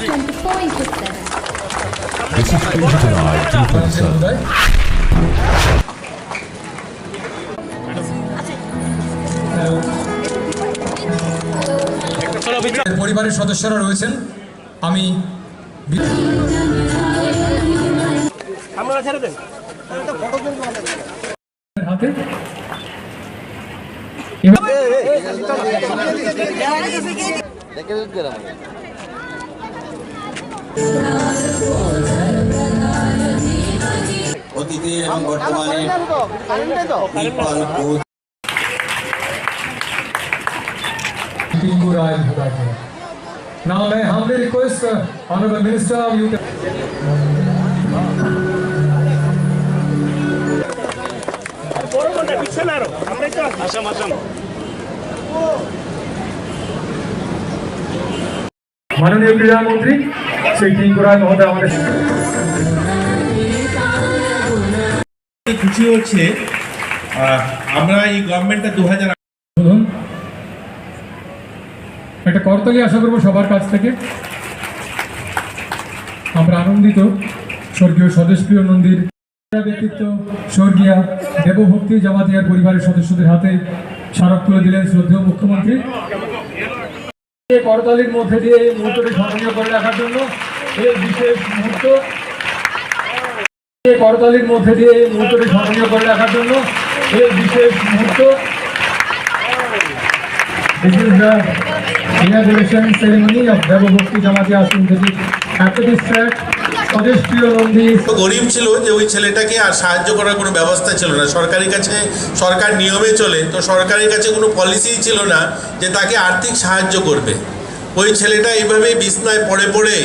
24 into 7. This is Digital Eye 2.7. পরিবারের সদস্যরা রয়েছেন আমি হাতে অতীতে এবং বর্তমানে Irfan coach Pingu Rai Bhadaki. Now may I humbly request uh, Honorable Minister of Youth. মাননীয় আমাদের খুশি হচ্ছে আমরা এই গভর্নমেন্টটা দু হাজার একটা করতালি আশা করব সবার কাছ থেকে। আমরা আনন্দিত স্বর্গীয় স্বদেশপ্রিয় নন্দীর ব্যক্তিত্ব স্বর্গীয়া দেবভক্তি জামাতিয়ার পরিবারের সদস্যদের হাতে স্মারক তুলে দিলেন শ্রদ্ধেয় মুখ্যমন্ত্রী। করতালির মধ্যে দিয়ে এই মুহূর্তটি স্মরণীয় করে রাখার জন্য করতালির মধ্যে দিয়ে এই মুহূর্তটি স্মরণীয় করে রাখার জন্য এই বিশেষ মুহূর্ত। This is the inauguration ceremony of Devabhakti Synthetic Activist Track, স্বদেশ প্রিয় গরিব ছিল যে ওই ছেলেটাকে আর সাহায্য করার কোনো ব্যবস্থা ছিল না। সরকারের কাছে সরকার নিয়মে চলে তো সরকারের কাছে কোনো পলিসিই ছিল না যে তাকে আর্থিক সাহায্য করবে। ওই ছেলেটা এইভাবেই বিছনায় পড়ে পড়ে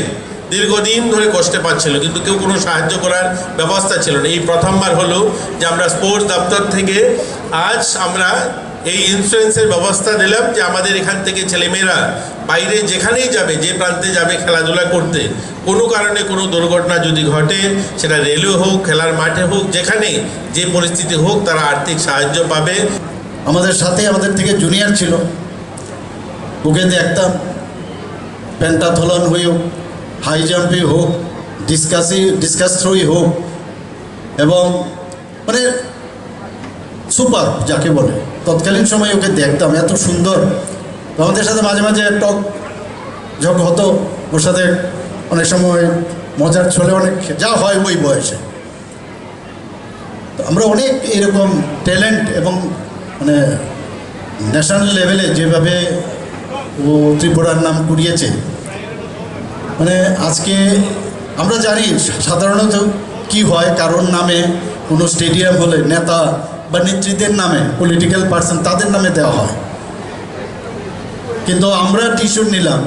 দীর্ঘদিন ধরে কষ্টে পাচ্ছিল, কিন্তু কেউ কোনো সাহায্য করার ব্যবস্থা ছিল না। এই প্রথমবার হলো যে আমরা স্পোর্টস দপ্তর থেকে আজ আমরা এই ইন্স্যুরেন্সের ব্যবস্থা দিলাম যে আমাদের এখান থেকে ছেলেমেয়েরা বাইরে যেখানেই যাবে, যে প্রান্তে যাবে খেলাধুলা করতে, কোনো কারণে কোনো দুর্ঘটনা যদি ঘটে, সেটা রেলওয়ে হোক, খেলার মাঠে হোক, যেখানে যে পরিস্থিতি হোক, তারা আর্থিক সাহায্য পাবে। আমাদের সাথে আমাদের থেকে জুনিয়র ছিল ওকে দেখতাম পেন্টাথলন হয়ে হোক হাই জাম্পে হোক, ডিসকাসি, ডিসকাস থ্রোই হোক, এবং মানে সুপার যাকে বলে। তৎকালীন সময় ওকে দেখতাম, এত সুন্দর। আমাদের সাথে মাঝে মাঝে টক ঝক হতো, ওর সাথে অনেক সময় মজার ছলে অনেক যা হয় ওই বয়সে। আমরা অনেক এরকম ট্যালেন্ট এবং মানে ন্যাশনাল লেভেলে যেভাবে ও ত্রিপুরার নাম কুড়িয়েছে মানে আজকে আমরা জানি সাধারণত কি হয়, কারোর নামে কোনো স্টেডিয়াম হলে নেতা বা নেত্রীদের নামে পলিটিক্যাল পার্সন তাদের নামে দেওয়া হয়। কিন্তু আমরা টিউশন নিলাম।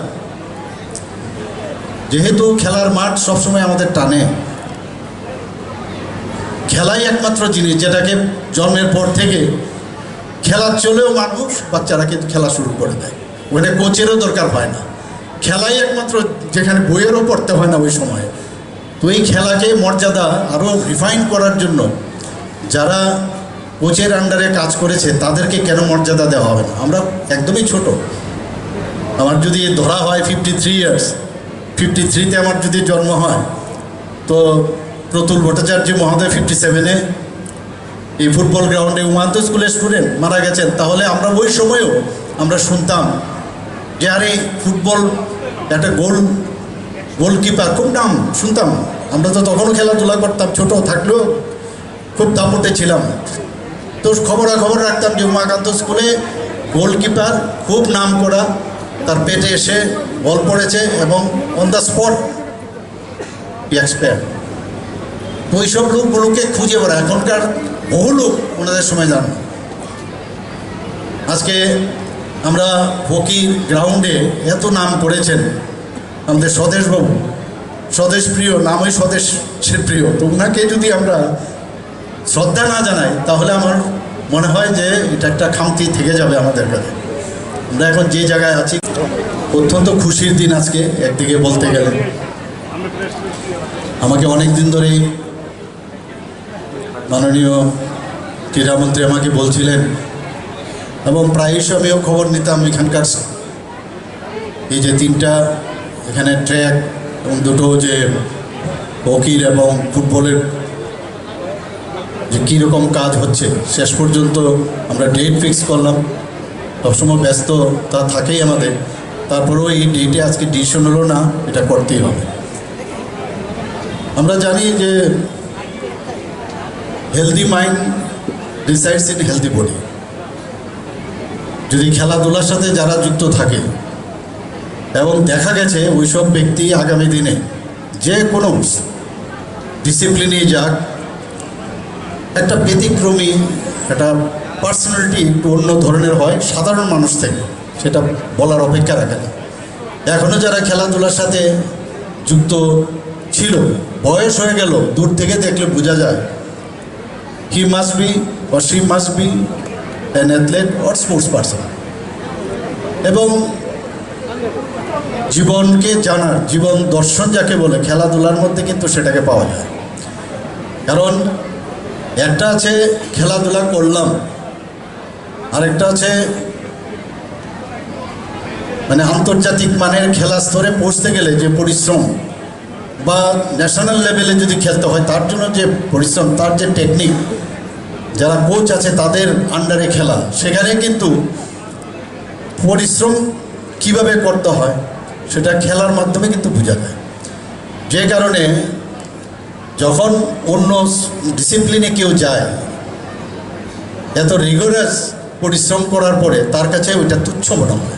যেহেতু খেলার মাঠ সবসময় আমাদের টানে। খেলাই একমাত্র জিনিস যেটাকে জন্মের পর থেকে খেলা চলেও মানুষ বাচ্চারা কিন্তু খেলা শুরু করে দেয়। ওখানে কোচেরও দরকার হয় না। খেলাই একমাত্র যেখানে বইয়েরও পড়তে হয় না ওই সময়ে। তো এই খেলাকে মর্যাদা আরও রিফাইন করার জন্য যারা কোচের আন্ডারে কাজ করেছে, তাদেরকে কেন মর্যাদা দেওয়া হবে না? আমরা একদমই ছোট। আমার যদি ধরা হয় ফিফটি থ্রি ইয়ার্স ফিফটি থ্রিতে আমার যদি জন্ম হয়, তো প্রতুল ভট্টাচার্য মহোদয় ফিফটি সেভেনে এই ফুটবল গ্রাউন্ডে উমান্ত স্কুলের স্টুডেন্ট মারা গেছেন, তাহলে আমরা ওই সময়েও আমরা শুনতাম যে ফুটবল, একটা গোল, গোলকিপার, খুব নাম, শুনতাম। আমরা তো তখনও খেলাধুলা করতাম, ছোট থাকলেও খুব দাপটে ছিলাম। তো খবরাখবর রাখতাম যে উমাকান্ত স্কুলে গোলকিপার, খুব নাম করা, তার পেটে এসে বল পড়েছে এবং অন দ্য স্পট এক্সপায়ার তো ওইসব লোকগুলোকে খুঁজে বেড়া এখনকার বহু লোক ওনাদের সময় জান। আজকে আমরা হকি গ্রাউন্ডে এত নাম করেছেন। আমাদের স্বদেশবাবু স্বদেশ প্রিয় নামই স্বদেশের প্রিয়। তো ওনাকে যদি আমরা শ্রদ্ধা না জানাই, তাহলে আমার মনে হয় যে এটা একটা খামতি থেকে যাবে আমাদের কাছে। আমরা এখন যে জায়গায় আছি, অত্যন্ত খুশির দিন আজকে একদিকে বলতে গেলে। আমাকে অনেক দিন ধরেই মাননীয় ক্রীড়ামন্ত্রী আমাকে বলছিলেন এবং প্রায়শ আমিও খবর নিতাম এখানকার এই যে তিনটা, এখানে ট্র্যাক এবং দুটো যে হকির এবং ফুটবলের যে কীরকম কাজ হচ্ছে, শেষ পর্যন্ত আমরা ডেট ফিক্স করলাম। সবসময় ব্যস্ত তা থাকেই আমাদের। তারপরেও এই ডেটে আজকে ডিসিশন হলো না, এটা করতেই হবে। আমরা জানি যে healthy mind decides in healthy body যদি খেলাধুলার সাথে যারা যুক্ত থাকে, এবং দেখা গেছে ওইসব ব্যক্তি আগামী দিনে যে কোনো ডিসিপ্লিনে যাক, একটা ব্যতিক্রমী, একটা পার্সোনালিটি একটু অন্য ধরনের হয় সাধারণ মানুষ থেকে, সেটা বলার অপেক্ষা রাখে না। এখনও যারা খেলাধুলার সাথে যুক্ত ছিল, বয়স হয়ে গেল, দূর থেকে দেখলে বোঝা যায় he must be or she must be an athlete or sports person এবং জীবনকে জানার, জীবন দর্শন যাকে বলে, খেলাধুলার মধ্যে কিন্তু সেটাকে পাওয়া যায়। কারণ একটা আছে খেলাধুলা করলাম, আরেকটা আছে মানে আন্তর্জাতিক মানের খেলা স্তরে পৌঁছতে গেলে যে পরিশ্রম বা ন্যাশনাল লেভেলে যদি খেলতে হয়, তার জন্য যে পরিশ্রম, তার যে টেকনিক যারা কোচ আছে তাদের আন্ডারে খেলা। সেখানে কিন্তু পরিশ্রম কীভাবে করতে হয় সেটা খেলার মাধ্যমে কিন্তু বোঝা যায়। যে কারণে যখন অন্য ডিসিপ্লিনে কেউ যায়, এত রিগোরাস পরিশ্রম করার পরে তার কাছে ওইটা তুচ্ছ মনে হয়।